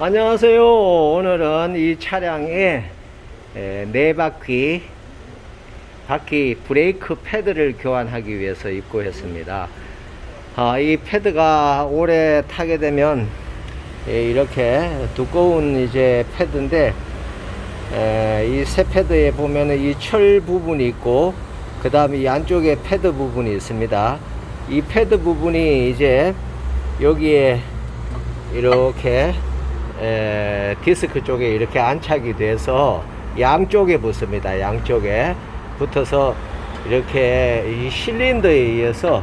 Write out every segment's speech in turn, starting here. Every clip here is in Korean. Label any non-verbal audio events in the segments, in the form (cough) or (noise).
안녕하세요. 오늘은 이 차량에 에, 네 바퀴 바퀴 브레이크 패드를 교환하기 위해서 입고했습니다. 아, 이 패드가 오래 타게 되면 예, 이렇게 두꺼운 이제 패드인데 이 새 패드에 보면은 이 철 부분이 있고 그 다음에 이 안쪽에 패드 부분이 있습니다. 이 패드 부분이 이제 여기에 이렇게 에, 디스크 쪽에 이렇게 안착이 돼서 양쪽에 붙습니다. 양쪽에 붙어서 이렇게 이 실린더에 의해서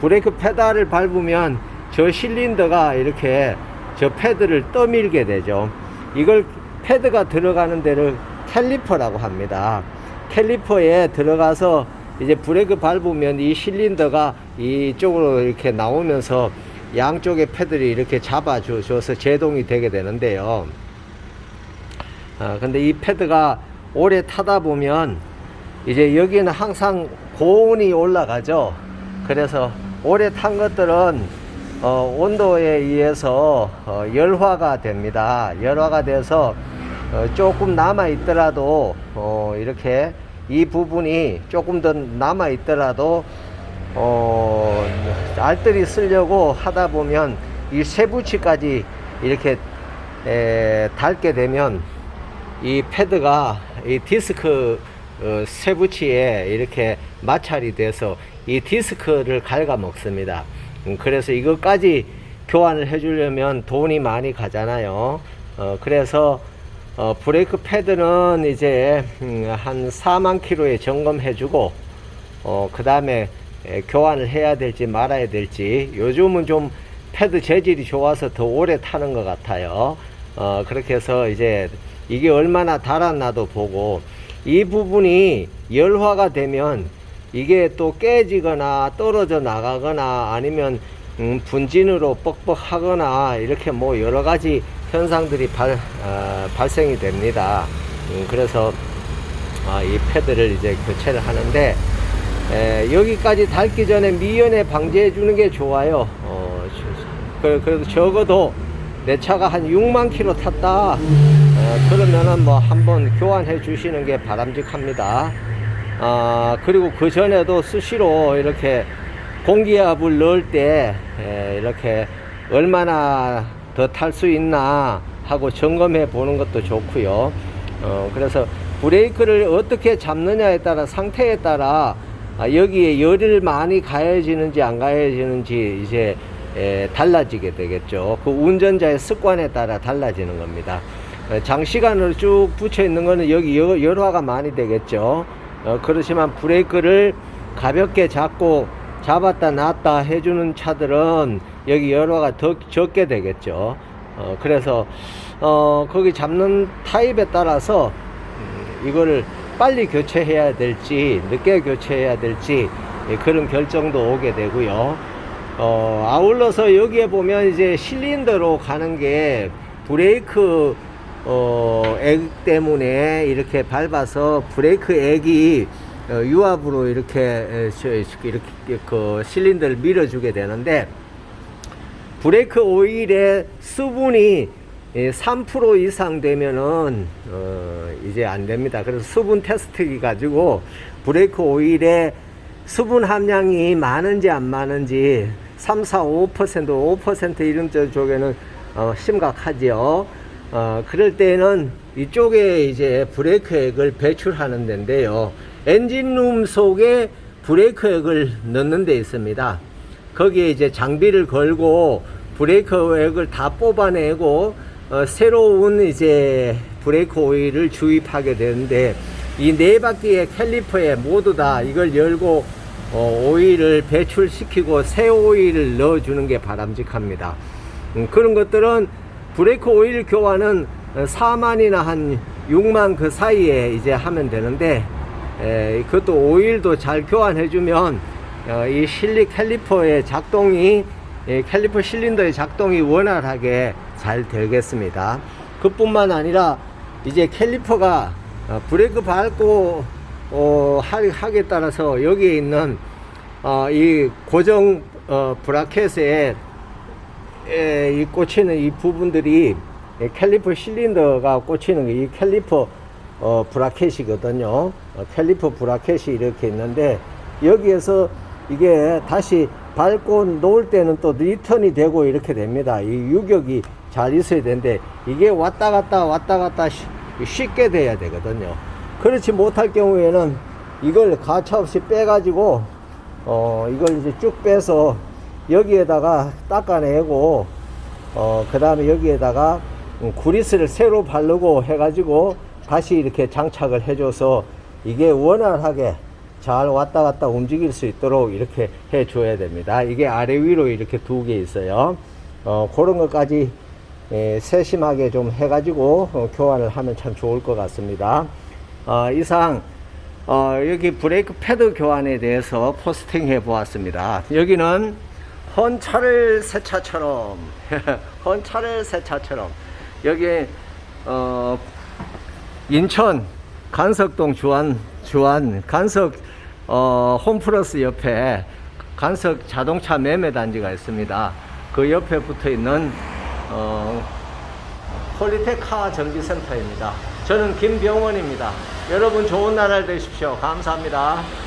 브레이크 페달을 밟으면 저 실린더가 이렇게 저 패드를 떠밀게 되죠. 이걸 패드가 들어가는 데를 캘리퍼라고 합니다. 캘리퍼에 들어가서 이제 브레이크 밟으면 이 실린더가 이쪽으로 이렇게 나오면서 양쪽의 패들이 이렇게 잡아줘서 제동이 되게 되는데요. 아, 근데 이 패드가 오래 타다 보면 이제 여기는 항상 고온이 올라가죠. 그래서 오래 탄 것들은 어, 온도에 의해서 어, 열화가 됩니다. 열화가 돼서 어, 조금 남아 있더라도 어, 이렇게 이 부분이 조금 더 남아 있더라도 어, 알뜰히 쓰려고 하다 보면 이 세부치까지 이렇게 에, 닳게 되면 이 패드가 이 디스크 어, 세부치에 이렇게 마찰이 돼서 이 디스크를 갉아 먹습니다. 음, 그래서 이것까지 교환을 해주려면 돈이 많이 가잖아요. 어, 그래서 어, 브레이크 패드는 이제 음, 한 4만 킬로에 점검해주고 어, 그 다음에 교환을 해야 될지 말아야 될지 요즘은 좀 패드 재질이 좋아서 더 오래 타는 것 같아요. 어, 그렇게 해서 이제 이게 얼마나 달았나도 보고 이 부분이 열화가 되면 이게 또 깨지거나 떨어져 나가거나 아니면 음, 분진으로 뻑뻑하거나 이렇게 뭐 여러 가지 현상들이 발, 어, 발생이 됩니다. 음, 그래서 어, 이 패드를 이제 교체를 하는데 에, 여기까지 닳기 전에 미연에 방지해 주는 게 좋아요. 어, 그, 그래도 적어도 내 차가 한 6만 킬로 탔다. 어, 그러면은 뭐 한번 교환해 주시는 게 바람직합니다. 아, 그리고 그 전에도 수시로 이렇게 공기압을 넣을 때 에, 이렇게 얼마나 더 탈 수 있나 하고 점검해 보는 것도 좋고요. 어, 그래서 브레이크를 어떻게 잡느냐에 따라 상태에 따라 아, 여기에 열을 많이 가해지는지 안 가해지는지 이제 에, 달라지게 되겠죠. 그 운전자의 습관에 따라 달라지는 겁니다. 어, 장시간으로 쭉 붙여 있는 거는 여기 열, 열화가 많이 되겠죠. 어, 그렇지만 브레이크를 가볍게 잡고 잡았다 놨다 해주는 차들은 여기 열화가 더 적게 되겠죠. 어, 그래서 어, 거기 잡는 타입에 따라서 음, 이거를 빨리 교체해야 될지 늦게 교체해야 될지 예, 그런 결정도 오게 되고요. 어, 아울러서 여기에 보면 이제 실린더로 가는 게 브레이크 어, 액 때문에 이렇게 밟아서 브레이크 액이 어, 유압으로 이렇게 이렇게 그 실린더를 밀어주게 되는데 브레이크 오일의 수분이 3% 이상 되면은 어, 이제 안 됩니다. 그래서 수분 테스트기 가지고 브레이크 오일의 수분 함량이 많은지 안 많은지 3, 4, 5%, 5% 이런 쪽에는 어, 심각하지요. 어, 그럴 때는 이쪽에 이제 브레이크액을 배출하는 데인데요. 엔진룸 속에 브레이크액을 넣는 데 있습니다. 거기에 이제 장비를 걸고 브레이크액을 다 뽑아내고 어, 새로운 이제 브레이크 오일을 주입하게 되는데 이 네 바퀴의 캘리퍼에 모두 다 이걸 열고 어, 오일을 배출시키고 새 오일을 넣어주는 게 바람직합니다. 음, 그런 것들은 브레이크 오일 교환은 4만이나 한 6만 그 사이에 이제 하면 되는데 에, 그것도 오일도 잘 교환해주면 어, 이 실리 캘리퍼의 작동이 이 캘리퍼 실린더의 작동이 원활하게 잘 되겠습니다. 그뿐만 아니라 이제 캘리퍼가 어, 브레이크 밟고 어, 하, 게 따라서 여기에 있는 어, 이 고정 어, 브라켓에 에, 이 꽂히는 이 부분들이 이 캘리퍼 실린더가 꽂히는 게 이 캘리퍼 어, 브라켓이거든요. 어, 캘리퍼 브라켓이 이렇게 있는데 여기에서 이게 다시 밟고 놓을 때는 또 리턴이 되고 이렇게 됩니다. 이 유격이 잘 있어야 되는데 이게 왔다 갔다 왔다 갔다 쉬- 쉽게 돼야 되거든요. 그렇지 못할 경우에는 이걸 가차 없이 빼가지고 어 이걸 이제 쭉 빼서 여기에다가 닦아내고 어, 그 다음에 여기에다가 음, 구리스를 새로 바르고 해가지고 다시 이렇게 장착을 해줘서 이게 원활하게 잘 왔다 갔다 움직일 수 있도록 이렇게 해줘야 됩니다. 이게 아래 위로 이렇게 두 개 있어요. 어, 그런 것까지 에, 세심하게 좀 해가지고 어, 교환을 하면 참 좋을 것 같습니다. 어, 이상 어, 여기 브레이크 패드 교환에 대해서 포스팅 해 보았습니다. 여기는 헌 차를 새 차처럼 (laughs) 헌 차를 새 차처럼 여기 어, 인천 간석동 주안 주안 간석 어, 홈플러스 옆에 간석 자동차 매매 단지가 있습니다. 그 옆에 붙어 있는 어, 폴리테카 전기센터입니다. 저는 김병원입니다. 여러분 좋은 나날 되십시오. 감사합니다.